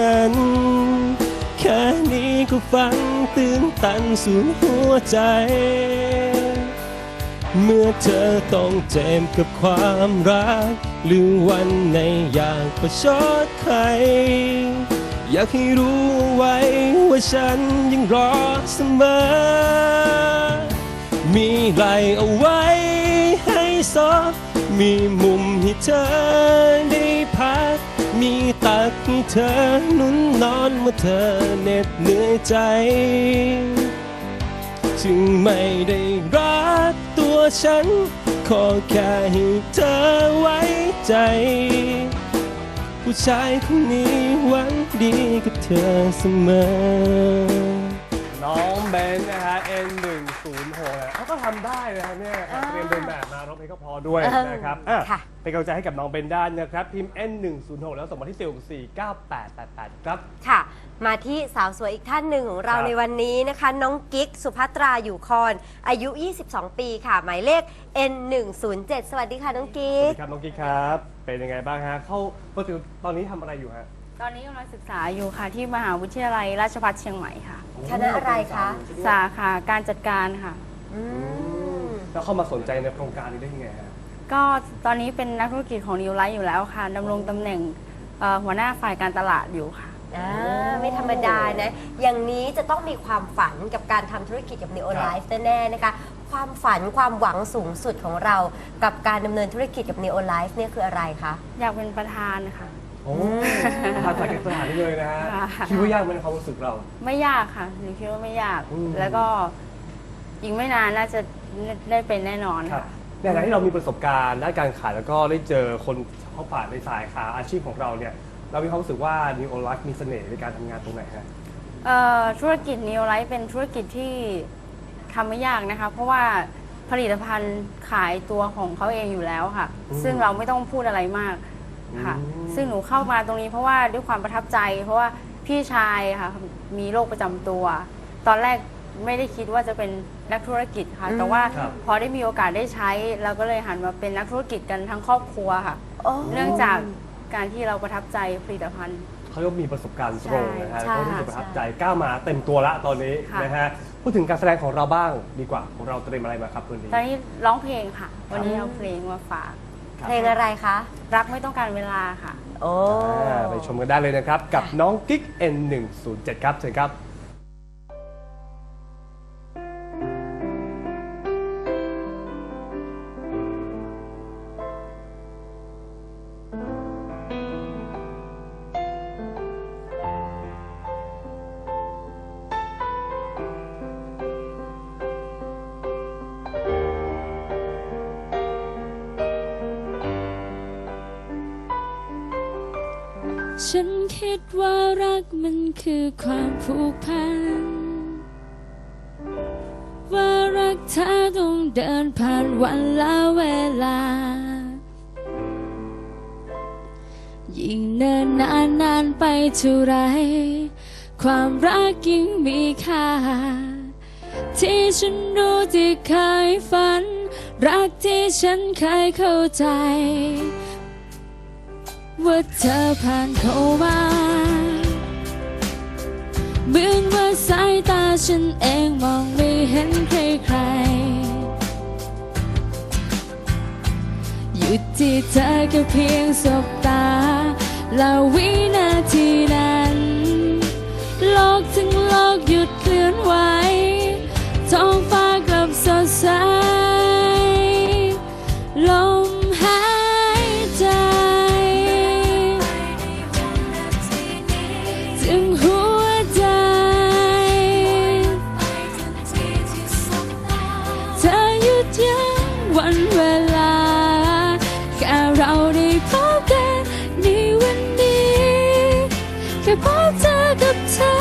นั้น แค่นี้ก็ฟังตื่นตันสู่หัวใจ เมื่อเธอต้องเจ็บกับความรัก หรือวันในอยากประชดใคร อยากให้รู้เอาไว้ว่าฉันยังรอเสมอ มีไหลเอาไว้ให้ซอบมีมุมให้เธอได้พัก มีตักเธอนุ่นนอนเมื่อเธอเหน็ดเหนื่อยใจจึงไม่ได้รักตัวฉัน ขอแค่ให้เธอไว้ใจ ผู้ชายคนนี้หวังดีกับเธอเสมอ น้องเบนนะฮะ N106 นะเขาก็ ททำได้นะครับเนี่ยอ่าเตรียมเดินแบบมาร้องเพลงก็พอด้วยเออนะครับอะค่ะ เป็นกำลังใจให้กับน้องเบนได้นะครับพิมพ์ N106 แล้วส่งมาที่4649888 ครับ ค่ะ มาที่สาวสวยอีกท่านหนึ่งของเราครับในวันนี้นะคะ น้องกิ๊ก สุภัตราอยู่คอนอายุ 22 ปีค่ะ หมายเลข N107 สวัสดีค่ะ น้องสกิ๊วัสก ดีครับน้องกิ๊กครับ เป็นยังไงบ้างฮะ เข้าปกติตอนนี้ทำอะไรอยู่ฮะตอนนี้กำลังศึกษาอยู่ค่ะ ที่มหาวิทยาลัยราชภัฏเชียงใหม่ค่ะ คณะอะไรคะ สาขาการจัดการค่ะ อืมแล้วเข้ามาสนใจในโครงการนี้ได้ยังไงฮะ ก็ตอนนี้เป็นนักธุรกิจของนิวไลท์อยู่แล้วค่ะดำรงตำแหน่งเอ่อหัวหน้าฝ่ายการตลาดอยู่ค่ะ อ่าไม่ธรรมดานะ อย่างนี้จะต้องมีความฝันกับการทำธุรกิจกับ Neo ครับ Life แน่ๆนะคะ ความฝันความหวังสูงสุดของเรา กับการดำเนินธุรกิจกับ Neo Life เนี่ยคืออะไรคะ อยากเป็นประธานค่ะ โอ้ทานจากสถานนี้เลยนะฮะค่ะ คิดว่ายากไหมในความรู้สึกเรา ไม่ยากค่ะหนูคิดว่าไม่ยาก อืม แล้วก็ อีกไม่นานน่าจะได้เป็นแน่นอนครับค่ะ ในฐานะที่เรามีประสบการณ์ด้านการขายแล้วก็ได้เจอคนเข้าป่าในสายขาอาชีพของเราเนี่ย เรามีความรู้สึกว่า New o l i f e มีเสน่ห์ในการทำงานตรงไหนฮะ เอ่อธุรกิจนิวไลท์เป็นธุรกิจที่ทำไม่ยากนะคะ เพราะว่าผลิตภัณฑ์ขายตัวของเขาเองอยู่แล้วค่ะ อืมซึ่งเราไม่ต้องพูดอะไรมากค่ะ อืม ซึ่งหนูเข้ามาตรงนี้เพราะว่าด้วยความประทับใจ เพราะว่าพี่ชายค่ะมีโรคประจำตัว ตอนแรก ไม่ได้คิดว่าจะเป็นนักธุรกิจค่ะอืมแต่ว่าครับ พอได้มีโอกาสได้ใช้เราก็เลยหันมาเป็นนักธุรกิจกันทั้งครอบครัวค่ะโอ้เนื่องจากการที่เราประทับใจผลิตภัณฑ์ เขาเรียกว่ามีประสบการณ์ตรงนะฮะใช่เขารู้สึกประทับใจก้าวมาเต็มตัวละตอนนี้ค่ะ นะฮะพูดถึงการแสดงของเราบ้างดีกว่าของเราเตรียมอะไรมาครับวันนี้ ตอนนี้ร้องเพลงค่ะ วันนี้เอาเพลงมาฝาก ครับ เพลงอะไรคะ รักไม่ต้องการเวลาค่ะ โอ้ อ่าไปชมกันได้เลยนะครับ กับน้องกิ๊ก N107 ครับเชิญครับ ฉันคิดว่ารักมันคือความผูกพัน ว่ารักเธอต้องเดินผ่านวันและเวลา ยิ่งเนินนานนานไปเท่าไร ความรักยิ่งมีค่า ที่ฉันรู้ที่เคยฝัน รักที่ฉันเคยเข้าใจ ว่าเธอผ่านเข้ามาเหมือนว่าสายตาฉันเองมองไม่เห็นใครใครอยู่ที่เธอแค่เพียงสบตา และวินาทีนั้น วันเวลา แค่เราได้พบกันในวันนี้ แค่พบเธอกับเธอ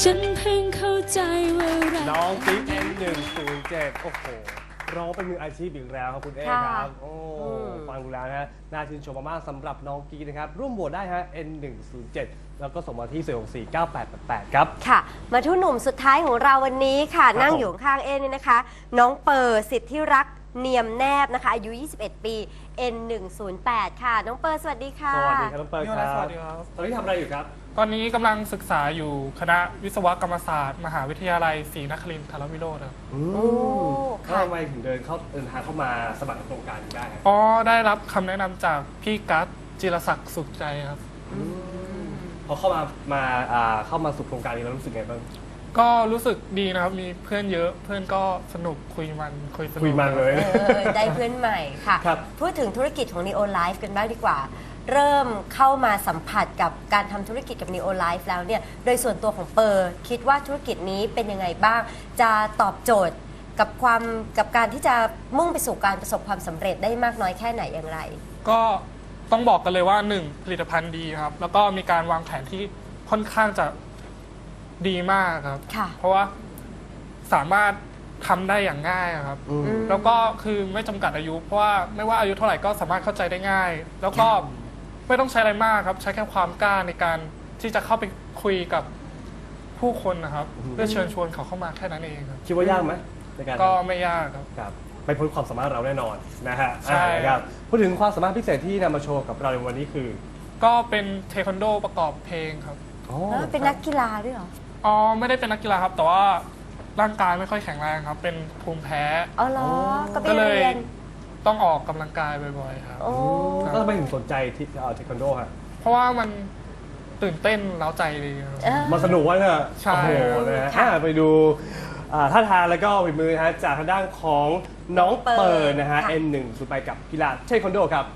ฉันเพิ่งเข้าใจว่ารักน้องกิ๊ก N107 โอ้โห ร้องเป็นมืออาชีพอีกแล้วครับคุณเอค่ะครับ โอ้อืม ฟังดูแล้วนะฮะน่าชื่นชมมากๆสำหรับน้องกีนะครับ ร่วมโหวตได้ฮะ N107 แล้วก็ส่งมาที่ 4649888ครับ ค่ะ มาทุกหนุ่มสุดท้ายของเราวันนี้ค่ะ ครับนั่งผมอยู่ข้างๆเอ็นนี่นะคะ น้องเปิร์สิทธิรักษ์เนียมแนบนะคะ อายุ 21 ปี N108 ค่ะ น้องเปิร์สวัสดีค่ะ สวัสดีครับน้องเปิร์ครับสวัสดีครับ ตอนนี้ทำอะไรอยู่ครับ ตอนนี้กำลังศึกษาอยู่คณะวิศวกรรมศาสตร์ มหาวิทยาลัยศรีนครินทร์ทรวิโรธครับอืมโอ้ค่ะแล้วทำไมถึงเดินเข้าเดินทางเข้ามาสมัครโครงการนี้ได้ฮะอ๋อได้รับคำแนะนำจากพี่กัสจิรศักดิ์สุขใจครับ พอเข้ามามาอ่าเข้ามาสู่โครงการนี้แล้วรู้สึกไงบ้าง ก็รู้สึกดีนะครับมีเพื่อนเยอะเพื่อนก็สนุกคุยมันคุยสนุก คุยมันเลย เออได้เพื่อนใหม่ค่ะ ครับ พูดถึงธุรกิจของ Neo Life กันบ้างดีกว่า เริ่มเข้ามาสัมผัสกับการทำธุรกิจกับ Neo Life แล้วเนี่ย โดยส่วนตัวของเปอร์คิดว่าธุรกิจนี้เป็นยังไงบ้าง จะตอบโจทย์กับความกับการที่จะมุ่งไปสู่การประสบความสำเร็จได้มากน้อยแค่ไหนอย่างไร ก็ต้องบอกกันเลยว่าหนึ่งผลิตภัณฑ์ดีครับ แล้วก็มีการวางแผนที่ค่อนข้างจะดีมากครับ ค่ะ เพราะว่าสามารถทำได้อย่างง่ายอะครับ อืม แล้วก็คือไม่จำกัดอายุ เพราะว่าไม่ว่าอายุเท่าไหร่ก็สามารถเข้าใจได้ง่าย แล้วก็ ไม่ต้องใช้อะไรมากครับ ใช้แค่ความกล้าในการที่จะเข้าไปคุยกับผู้คนนะครับอืมเพื่อเชิญชวนเขาเข้ามาแค่นั้นเองครับ คิดว่ายากไหมในการก็ทำไม่ยากครับ ครับไปพ้นความสามารถเราแน่นอนนะฮะใช่ อ่าครับพูดถึงความสามารถพิเศษที่นำมาโชว์กับเราในวันนี้คือก็เป็นเทควันโดประกอบเพลงครับอ๋อเออเป็นนักกีฬาด้วยเหรอ อ๋อไม่ได้เป็นนักกีฬาครับ แต่ว่าร่างกายไม่ค่อยแข็งแรงครับ เป็นภูมิแพ้ อ๋อเหรอ ก็ไปก็เลยเรียน ต้องออกกำลังกายบ่อยๆครับ โอ้แล้วทำไมถึงสนใจที่เอ่อเทควันโดฮะเพราะว่ามันตื่นเต้นเล้าใจดีครับ เออ มาสนุกวะเนี่ยใช่ โอ้โหนะฮะค่ะอ่าไปดูอ่าท่าทางแล้วก็ฝีมือนะฮะจากทางด้านของน้องเปิเปิร์ร์นะฮะ ค่ะ N1 สุดไปกับกีฬาเทควันโดครับ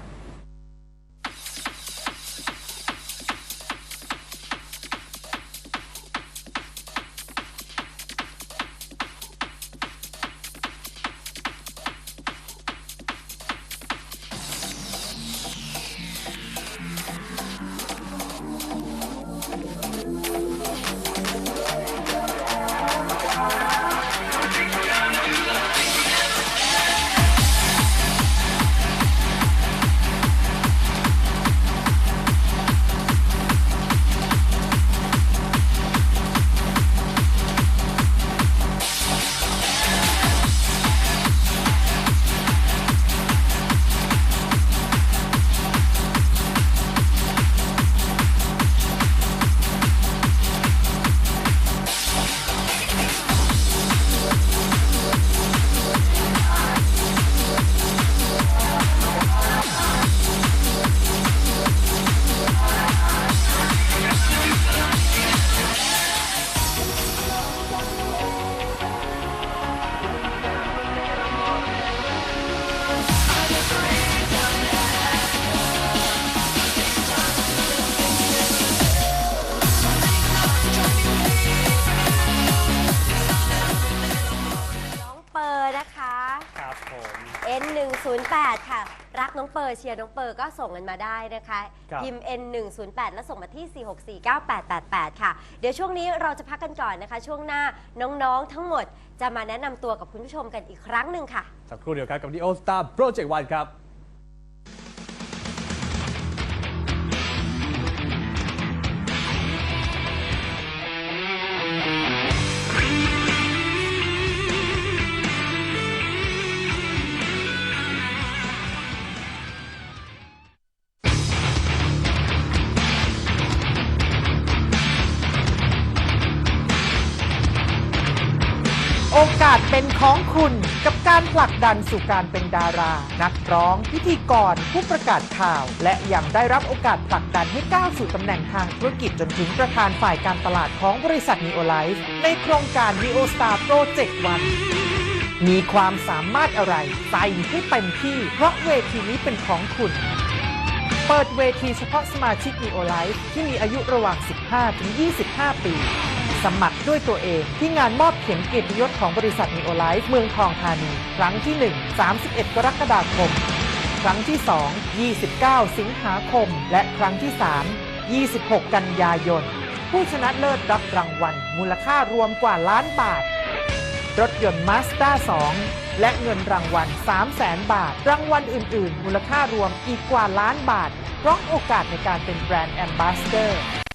น้องเปิร์เชียร์น้องเปิร์ก็ส่งกันมาได้นะคะครับพิมพ์ N108 แล้วส่งมาที่ 4649888 ค่ะ เดี๋ยวช่วงนี้เราจะพักกันก่อนนะคะ ช่วงหน้าน้องๆทั้งหมดจะมาแนะนำตัวกับคุณผู้ชมกันอีกครั้งหนึ่งค่ะ สักครู่เดียวครับกับ The All Star Project One ครับ โอกาสเป็นของคุณกับการผลักดันสู่การเป็นดารา นักร้อง พิธีกร ผู้ประกาศข่าว และยังได้รับโอกาสผลักดันให้ก้าวสู่ตำแหน่งทางธุรกิจจนถึงประธานฝ่ายการตลาดของบริษัท Neo Life ในโครงการ Neo Star Project One มีความสามารถอะไรใส่ให้เต็มที่ เพราะเวทีนี้เป็นของคุณ เปิดเวทีเฉพาะสมาชิก Neo Life ที่มีอายุระหว่าง 15-25 ปี สมัครด้วยตัวเองที่งานมอบเข็มเกียรติยศของบริษัท Neo Life เมืองทองธานี ครั้งที่ 1 31 กรกฎาคม ครั้งที่ 2 29 สิงหาคม และครั้งที่ 3 26 กันยายน ผู้ชนะเลิศรับรางวัล มูลค่ารวมกว่าล้านบาท รถยนต์ Mazda 2 และเงินรางวัล 3 0 0แสนบาท รางวัลอื่น ๆ มูลค่ารวมอีกกว่าล้านบาทพร้อมโอกาสในการเป็นแบรนด์แอมบาสเดอร์